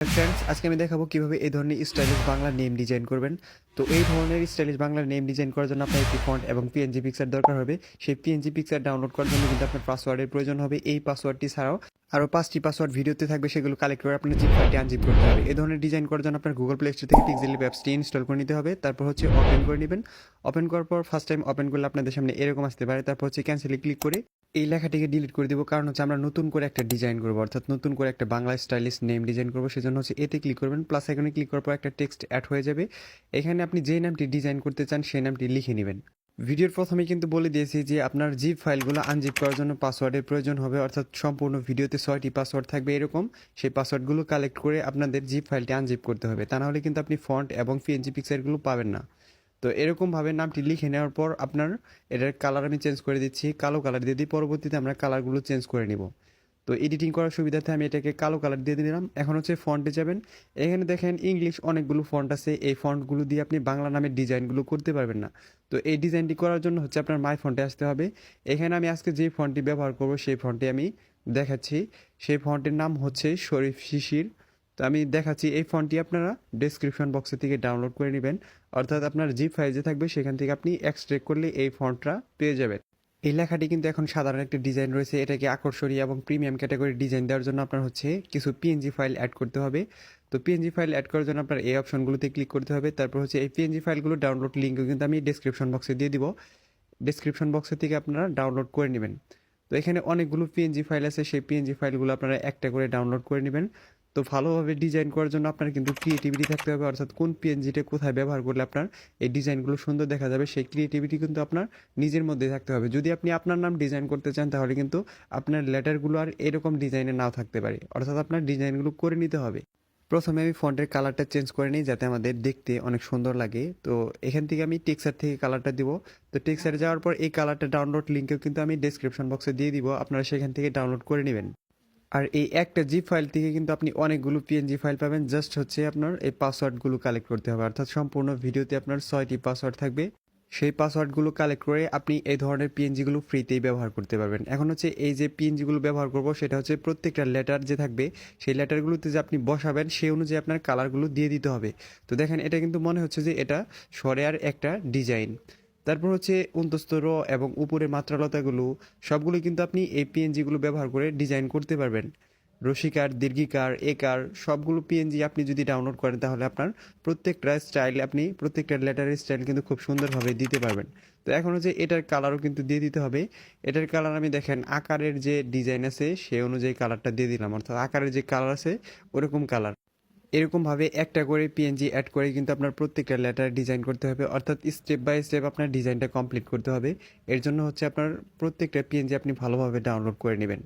Friends আজকে আমি দেখাবো কীভাবে এই ধরনের স্টাইলিশ বাংলা নেম ডিজাইন করবেন। তো এই ধরনের স্টাইলিশ বাংলা নেম ডিজাইন করার জন্য আপনার একটি ফন্ট এবং পিএনজি পিকচার দরকার হবে। সেই পিএনজি পিকচার ডাউনলোড করার জন্য কিন্তু আপনার পাসওয়ার্ডের প্রয়োজন হবে। এই পাসওয়ার্ডটি ছাড়াও আরও পাঁচটি পাসওয়ার্ড ভিডিওতে থাকবে, সেগুলো কালেক্ট করে আপনার জিপ ফাইলটি আনজিপ করতে হবে। এ ধরনের ডিজাইন করার জন্য আপনার গুগল প্লে স্টোর থেকে পিক্সেল অ্যাপসটি ইনস্টল করে নিতে হবে। তারপর হচ্ছে ওপেন করে নেবেন। ওপেন করার পর ফার্স্ট টাইম ওপেন করলে আপনাদের সামনে এরকম আসতে পারে। তারপর হচ্ছে ক্যান্সেলে ক্লিক করে এই লেখাটিকে ডিলিট করে দিব। কারণ হচ্ছে আমরা নতুন করে একটা ডিজাইন করব, অর্থাৎ নতুন করে একটা বাংলা স্টাইলিশ নেম ডিজাইন করব। সেজন্য হচ্ছে এতে ক্লিক করবেন। প্লাস এখানে ক্লিক করার পর একটা টেক্সট অ্যাড হয়ে যাবে। এখানে আপনি যে নামটি ডিজাইন করতে চান, সেই নামটি লিখে নেবেন। ভিডিওর প্রথমে কিন্তু বলে দিয়েছি যে আপনার জিপ ফাইলগুলো আনজিপ করার জন্য পাসওয়ার্ডের প্রয়োজন হবে, অর্থাৎ সম্পূর্ণ ভিডিওতে ছয়টি পাসওয়ার্ড থাকবে এরকম। সেই পাসওয়ার্ডগুলো কালেক্ট করে আপনাদের জিপ ফাইলটি আনজিপ করতে হবে। তা নাহলে কিন্তু আপনি ফন্ট এবং পিএনজি পিকচারগুলো পাবেন না। তো এরকমভাবে নামটি লিখে নেওয়ার পর আপনার এটার কালার আমি চেঞ্জ করে দিচ্ছি, কালো কালার দিয়ে দিই পরবর্তীতে আমরা কালারগুলো চেঞ্জ করে নিব। তো এডিটিং করার সুবিধাতে আমি এটাকে কালো কালার দিয়ে দিলাম। এখন হচ্ছে ফন্টে যাবেন। এখানে দেখেন ইংলিশ অনেকগুলো ফন্ট আছে। এই ফন্টগুলো দিয়ে আপনি বাংলা নামের ডিজাইনগুলো করতে পারবেন না। তো এই ডিজাইনটি করার জন্য হচ্ছে আপনার মাই ফন্টে আসতে হবে। এখানে আমি আজকে যে ফন্টটি ব্যবহার করব, সেই ফন্টে আমি দেখাচ্ছি। সেই ফন্টের নাম হচ্ছে শরীফ শিশির। তো আমি দেখাচ্ছি এই ফন্টটি আপনারা ডেসক্রিপশন বক্সের থেকে ডাউনলোড করে নেবেন। অর্থাৎ আপনার জিপ ফাইল যে থাকবে, সেখান থেকে আপনি এক্সট্রেক্ট করলে এই ফন্টটা পেয়ে যাবেন। এই লেখাটি কিন্তু এখন সাধারণ একটি ডিজাইন রয়েছে। এটাকে আকর্ষণীয় এবং প্রিমিয়াম ক্যাটাগরি ডিজাইন দেওয়ার জন্য আপনার হচ্ছে কিছু পিএনজি ফাইল অ্যাড করতে হবে। তো পিএনজি ফাইল অ্যাড করার জন্য আপনার এই অপশনগুলোতে ক্লিক করতে হবে। তারপর হচ্ছে এই পিএনজি ফাইলগুলো ডাউনলোড লিঙ্কও কিন্তু আমি ডেসক্রিপশন বক্সে দিয়ে দিব। ডেসক্রিপশন বক্সের থেকে আপনারা ডাউনলোড করে নেবেন। তো এখানে অনেকগুলো পিএনজি ফাইল আছে। সেই পিএনজি ফাইলগুলো আপনারা একটা করে ডাউনলোড করে নেবেন। তো ভালোভাবে ডিজাইন করার জন্য আপনার কিন্তু ক্রিয়েটিভিটি থাকতে হবে। অর্থাৎ কোন পিএনজিটা কোথায় ব্যবহার করলে আপনার এই ডিজাইনগুলো সুন্দর দেখা যাবে, সেই ক্রিয়েটিভিটি কিন্তু আপনার নিজের মধ্যে থাকতে হবে। যদি আপনি আপনার নাম ডিজাইন করতে চান, তাহলে কিন্তু আপনার লেটারগুলো আর এরকম ডিজাইনে নাও থাকতে পারে। অর্থাৎ আপনার ডিজাইনগুলো করে নিতে হবে। প্রথমে আমি ফন্টের কালারটা চেঞ্জ করে নিই, যাতে আমাদের দেখতে অনেক সুন্দর লাগে। তো এখান থেকে আমি টেক্সার থেকে কালারটা দিব। তো টেক্সারে যাওয়ার পর এই কালারটা ডাউনলোড লিঙ্কেও কিন্তু আমি ডেসক্রিপশন বক্সে দিয়ে দিব। আপনারা সেখান থেকে ডাউনলোড করে নেবেন। আর এই একটা জিপ ফাইল থেকে কিন্তু আপনি অনেকগুলো পিএনজি ফাইল পাবেন। জাস্ট হচ্ছে আপনার এই পাসওয়ার্ডগুলো কালেক্ট করতে হবে। অর্থাৎ সম্পূর্ণ ভিডিওতে আপনার ছয়টি পাসওয়ার্ড থাকবে। সেই পাসওয়ার্ডগুলো কালেক্ট করে আপনি এই ধরনের পিএনজিগুলো ফ্রিতেই ব্যবহার করতে পারবেন। এখন হচ্ছে এই যে পিএনজিগুলো ব্যবহার করব, সেটা হচ্ছে প্রত্যেকটা লেটার যে থাকবে, সেই লেটারগুলোতে যে আপনি বসাবেন, সেই অনুযায়ী আপনার কালারগুলো দিয়ে দিতে হবে। তো দেখেন, এটা কিন্তু মনে হচ্ছে যে এটা সরেয়ার একটা ডিজাইন তারপর হচ্ছে অন্তস্থ র এবং উপরে মাত্রালতাগুলো, সবগুলো কিন্তু আপনি এই পিএনজিগুলো ব্যবহার করে ডিজাইন করতে পারবেন। রসিকার দীর্ঘিকার, একার, সবগুলো পিএনজি আপনি যদি ডাউনলোড করেন, তাহলে আপনার প্রত্যেকটা স্টাইল আপনি, প্রত্যেকটা লেটারের স্টাইল কিন্তু খুব সুন্দরভাবে দিতে পারবেন। তো এখন হচ্ছে এটার কালারও কিন্তু দিয়ে দিতে হবে। এটার কালার আমি দেখেন, আকারের যে ডিজাইন আছে সে অনুযায়ী কালারটা দিয়ে দিলাম। অর্থাৎ আকারের যে কালার আছে, ওরকম কালার এরকমভাবে একটা করে পিএনজি অ্যাড করে কিন্তু আপনার প্রত্যেকটা লেটার ডিজাইন করতে হবে। অর্থাৎ স্টেপ বাই স্টেপ আপনার ডিজাইনটা কমপ্লিট করতে হবে। এর জন্য হচ্ছে আপনার প্রত্যেকটা পিএনজি আপনি ভালোভাবে ডাউনলোড করে নেবেন।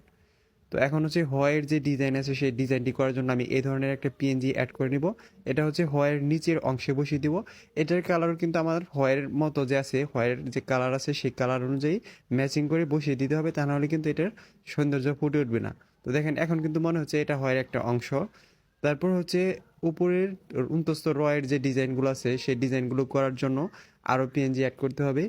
তো এখন হচ্ছে হয়ের যে ডিজাইন আছে, সেই ডিজাইনটি করার জন্য আমি এই ধরনের একটা পিএনজি অ্যাড করে নিব। এটা হচ্ছে হয়ের নিচের অংশে বসিয়ে দিব। এটার কালার কিন্তু আমার হয়ের মতো যে আছে, হয়ের যে কালার আছে, সেই কালার অনুযায়ী ম্যাচিং করে বসিয়ে দিতে হবে। তা নাহলে কিন্তু এটার সৌন্দর্য ফুটে উঠবে না। তো দেখেন, এখন কিন্তু মনে হচ্ছে এটা হয়ের একটা অংশ। তারপর হচ্ছে উপরের উন্তস্ত রয়ের যে ডিজাইনগুলো আছে, সেই ডিজাইনগুলো করার জন্য আরও পিএনজি অ্যাড করতে হবে।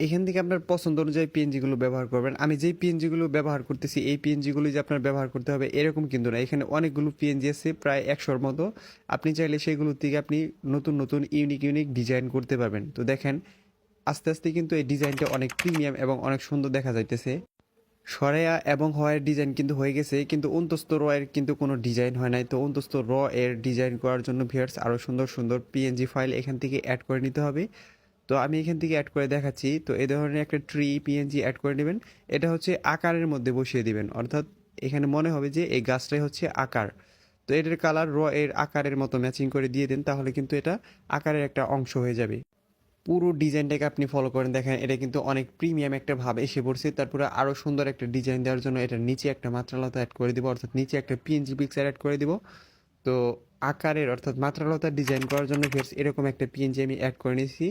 এখান থেকে আপনার পছন্দ অনুযায়ী পিএনজিগুলো ব্যবহার করবেন। আমি যেই পিএনজিগুলো ব্যবহার করতেছি, এই পিএনজিগুলো যে আপনার ব্যবহার করতে হবে, এরকম কিন্তু না। এখানে অনেকগুলো পিএনজি আছে, প্রায় একশোর মতো। আপনি চাইলে সেগুলোর থেকে আপনি নতুন নতুন ইউনিক ইউনিক ডিজাইন করতে পারবেন। তো দেখেন, আস্তে আস্তে কিন্তু এই ডিজাইনটা অনেক প্রিমিয়াম এবং অনেক সুন্দর দেখা যাইতেছে। সরেয়া এবং হয়ের ডিজাইন কিন্তু হয়ে গেছে, কিন্তু অন্তস্ত র এর কিন্তু কোনো ডিজাইন হয় নাই। তো অন্তস্ত র এর ডিজাইন করার জন্য ভিয়ার্স আরও সুন্দর সুন্দর পিএনজি ফাইল এখান থেকে অ্যাড করে নিতে হবে। তো আমি এখান থেকে অ্যাড করে দেখাচ্ছি। তো এই ধরনের একটা ট্রি পিএনজি অ্যাড করে নেবেন। এটা হচ্ছে আকারের মধ্যে বসিয়ে দিবেন। অর্থাৎ এখানে মনে হবে যে এই গাছটাই হচ্ছে আকার। তো এটার কালার র এর আকারের মতো ম্যাচিং করে দিয়ে দেন, তাহলে কিন্তু এটা আকারের একটা অংশ হয়ে যাবে। পুরো ডিজাইনটাকে আপনি ফলো করেন। দেখেন, এটা কিন্তু অনেক প্রিমিয়াম একটা ভাব এসে পড়ছে। তারপরে আরও সুন্দর একটা ডিজাইন দেওয়ার জন্য এটার নিচে একটা মাত্রালতা অ্যাড করে দিব, অর্থাৎ নিচে একটা পিএনজি পিকচার অ্যাড করে দিব। তো আকারের, অর্থাৎ মাত্রালতার ডিজাইন করার জন্য ফের এরকম একটা পিএনজি আমি অ্যাড করে নিয়েছি।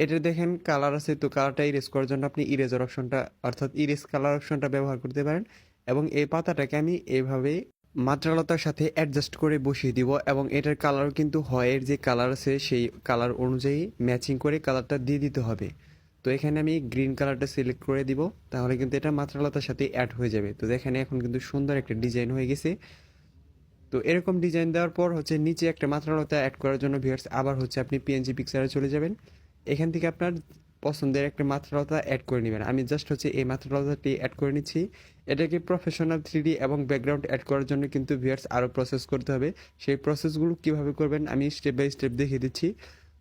এটা দেখেন কালার আছে, তো কালারটা ইরেজ করার জন্য আপনি ইরেজার অপশনটা অর্থাৎ ইরেজ কালার অপশনটা ব্যবহার করতে পারেন। এবং এই পাতাটাকে আমি এইভাবে মাত্রালতার সাথে অ্যাডজাস্ট করে বসিয়ে দিব এবং এটার কালার কিন্তু হয়ের যে কালার আছে, সেই কালার অনুযায়ী ম্যাচিং করে কালারটা দিয়ে দিতে হবে। তো এখানে আমি গ্রিন কালারটা সিলেক্ট করে দিব, তাহলে কিন্তু এটা মাত্রালতার সাথে অ্যাড হয়ে যাবে। তো দেখেন এখন কিন্তু সুন্দর একটা ডিজাইন হয়ে গেছে। তো এরকম ডিজাইন দেওয়ার পর হচ্ছে নিচে একটা মাত্রালতা অ্যাড করার জন্য ভিউয়ার্স আবার হচ্ছে আপনি পিএনজি পিকচারে চলে যাবেন। এখান থেকে আপনার পছন্দের একটা মাত্রালতা অ্যাড করে নেবেন। আমি জাস্ট হচ্ছে এই মাত্রালতাটি অ্যাড করে নিচ্ছি। এটাকে প্রফেশনাল থ্রিডি এবং ব্যাকগ্রাউন্ড অ্যাড করার জন্য কিন্তু ভিউয়ার্স আরও প্রসেস করতে হবে। সেই প্রসেসগুলো কীভাবে করবেন আমি স্টেপ বাই স্টেপ দেখিয়ে দিচ্ছি।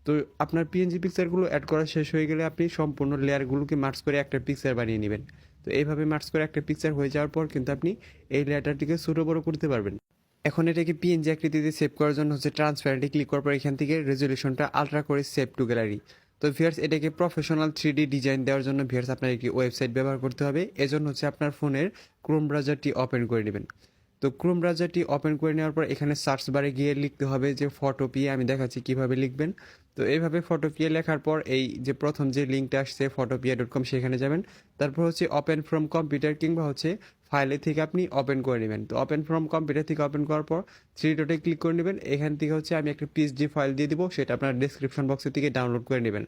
তো আপনার পিএনজি পিকচারগুলো অ্যাড করা শেষ হয়ে গেলে আপনি সম্পূর্ণ লেয়ারগুলোকে মার্চ করে একটা পিকচার বানিয়ে নেবেন। তো এইভাবে মার্চ করে একটা পিকচার হয়ে যাওয়ার পর কিন্তু আপনি এই লেয়ারটাটিকে ছোটো বড়ো করতে পারবেন। এখন এটাকে পিএনজি আকৃতিতে সেভ করার জন্য হচ্ছে ট্রান্সপারেন্টে ক্লিক করার পর এখান থেকে রেজলিউশনটা আলট্রা করে সেভ টু গ্যালারি তো ভিয়ার্স এটাকে প্রফেশনাল থ্রি ডিজাইন দেওয়ার জন্য ভিয়ার্স আপনার একটি ওয়েবসাইট ব্যবহার করতে হবে। এজন্য হচ্ছে আপনার ফোনের ক্রোম ব্রাউজারটি ওপেন করে নেবেন। তো ক্রোম ব্রাউজারটি ওপেন করে নেওয়ার পর এখানে সার্চ বারে গিয়ে লিখতে হবে যে ফটো পিয়ে আমি দেখাচ্ছি কীভাবে লিখবেন। তো এইভাবে ফটো পিয়ে লেখার পর এই যে প্রথম যে লিঙ্কটা আসছে ফটোপিয়া ডট কম সেখানে যাবেন। তারপর হচ্ছে ওপেন ফ্রম কম্পিউটার কিংবা হচ্ছে ফাইলে থেকে আপনি ওপেন করে নেবেন। তো ওপেন ফ্রম কম্পিউটার থেকে ওপেন করার পর থ্রি ডটে ক্লিক করে নেবেন। এখান থেকে হচ্ছে আমি একটা পিএসডি ফাইল দিয়ে দিব, সেটা আপনার ডিসক্রিপশন বক্সের থেকে ডাউনলোড করে নেবেন।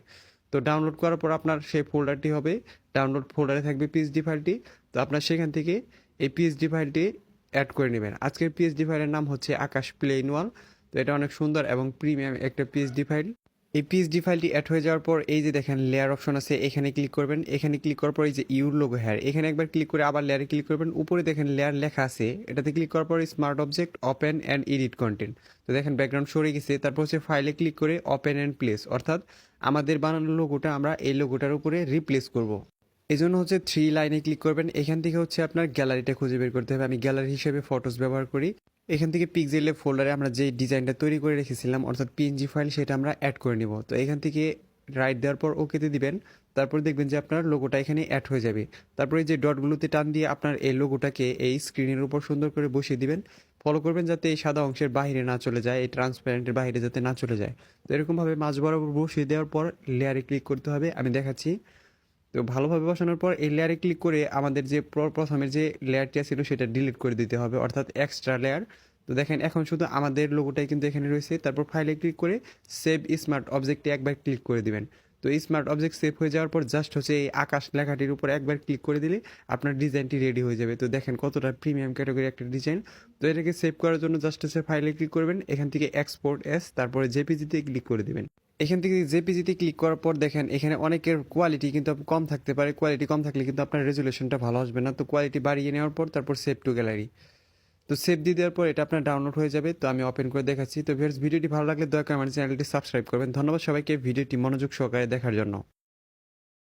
তো ডাউনলোড করার পর আপনার সেই ফোল্ডারটি হবে ডাউনলোড ফোল্ডারে থাকবে পিএসডি ফাইলটি তো আপনার সেখান থেকে এই পিএসডি ফাইলটি অ্যাড করে নেবেন। আজকের পিএসডি ফাইলের নাম হচ্ছে আকাশ প্লেন ওয়াল তো এটা অনেক সুন্দর এবং প্রিমিয়াম একটা পিএসডি ফাইল এই পিএসডি ফাইলটি অ্যাড হয়ে যাওয়ার পর, এই যে দেখেন লেয়ার অপশন আছে, এখানে ক্লিক করবেন। এখানে ক্লিক করার পর এই যে ইউর লোগো হ্যার এখানে একবার ক্লিক করে আবার লেয়ারে ক্লিক করবেন। উপরে দেখেন লেয়ার লেখা আছে, এটাতে ক্লিক করার পর smart object open and edit content তো দেখেন ব্যাকগ্রাউন্ড সরে গেছে, তারপর হচ্ছে ফাইলে ক্লিক করে ওপেন অ্যান্ড প্লেস অর্থাৎ আমাদের বানানো লোগোটা আমরা এই লোগোটার উপরে রিপ্লেস করব। এই জন্য হচ্ছে থ্রি লাইনে ক্লিক করবেন। এখান থেকে হচ্ছে আপনার গ্যালারিটা খুঁজে বের করতে হবে। আমি গ্যালারি হিসেবে ফটোস ব্যবহার করি। এখান থেকে পিকজেলে ফোল্ডারে আমরা যে ডিজাইনটা তৈরি করে রেখেছিলাম, অর্থাৎ পিএনজি ফাইল সেটা আমরা অ্যাড করে নিব। তো এখান থেকে রাইট দেওয়ার পর ওকেতে দিবেন। তারপর দেখবেন যে আপনার লোগোটা এখানে অ্যাড হয়ে যাবে। তারপরে যে ডটগুলোতে টান দিয়ে আপনার এই লোগোটাকে এই স্ক্রিনের উপর সুন্দর করে বসিয়ে দিবেন। ফলো করবেন যাতে এই সাদা অংশের বাইরে না চলে যায়, এই ট্রান্সপারেন্টের বাইরে যাতে না চলে যায়। তো এরকমভাবে মাঝ বরাবর বসিয়ে দেওয়ার পর লেয়ারে ক্লিক করতে হবে। আমি দেখাচ্ছি। তো ভালোভাবে বসানোর পর এই লেয়ারে ক্লিক করে আমাদের যে প্র- প্রথমের যে লেয়ারটি ছিল সেটা ডিলিট করে দিতে হবে, অর্থাৎ এক্সট্রা লেয়ার তো দেখেন, এখন শুধু আমাদের লোগোটাই কিন্তু এখানে রয়েছে। তারপর ফাইলে ক্লিক করে সেভ স্মার্ট অবজেক্টে একবার ক্লিক করে দিবেন। তো স্মার্ট অবজেক্ট সেভ হয়ে যাওয়ার পর জাস্ট হচ্ছে এই আকাশ লেখাটির উপর একবার ক্লিক করে দিলে আপনার ডিজাইনটি রেডি হয়ে যাবে। তো দেখেন কতটা প্রিমিয়াম ক্যাটাগরি একটা ডিজাইন তো এটাকে সেভ করার জন্য জাস্ট হচ্ছে ফাইলে ক্লিক করবেন। এখান থেকে এক্সপোর্ট এস তারপরে জেপিজিতে ক্লিক করে দিবেন। এখান থেকে জেপিজিতে ক্লিক করার পর দেখেন, এখানে অনেকের কোয়ালিটি কিন্তু কম থাকতে পারে। কোয়ালিটি কম থাকলে কিন্তু আপনার রেজুলেশনটা ভালো আসবে না। তো কোয়ালিটি বাড়িয়ে নেওয়ার পর তারপর সেভ টু গ্যালারি তো সেভ দিয়ে দেওয়ার পর এটা আপনার ডাউনলোড হয়ে যাবে। তো আমি ওপেন করে দেখাচ্ছি। তো ভিডিওটি ভালো লাগলে দয়া করে আমার চ্যানেলটি সাবস্ক্রাইব করবেন। ধন্যবাদ সবাইকে। ভিডিওটি মনোযোগ সহকারে দেখার জন্য।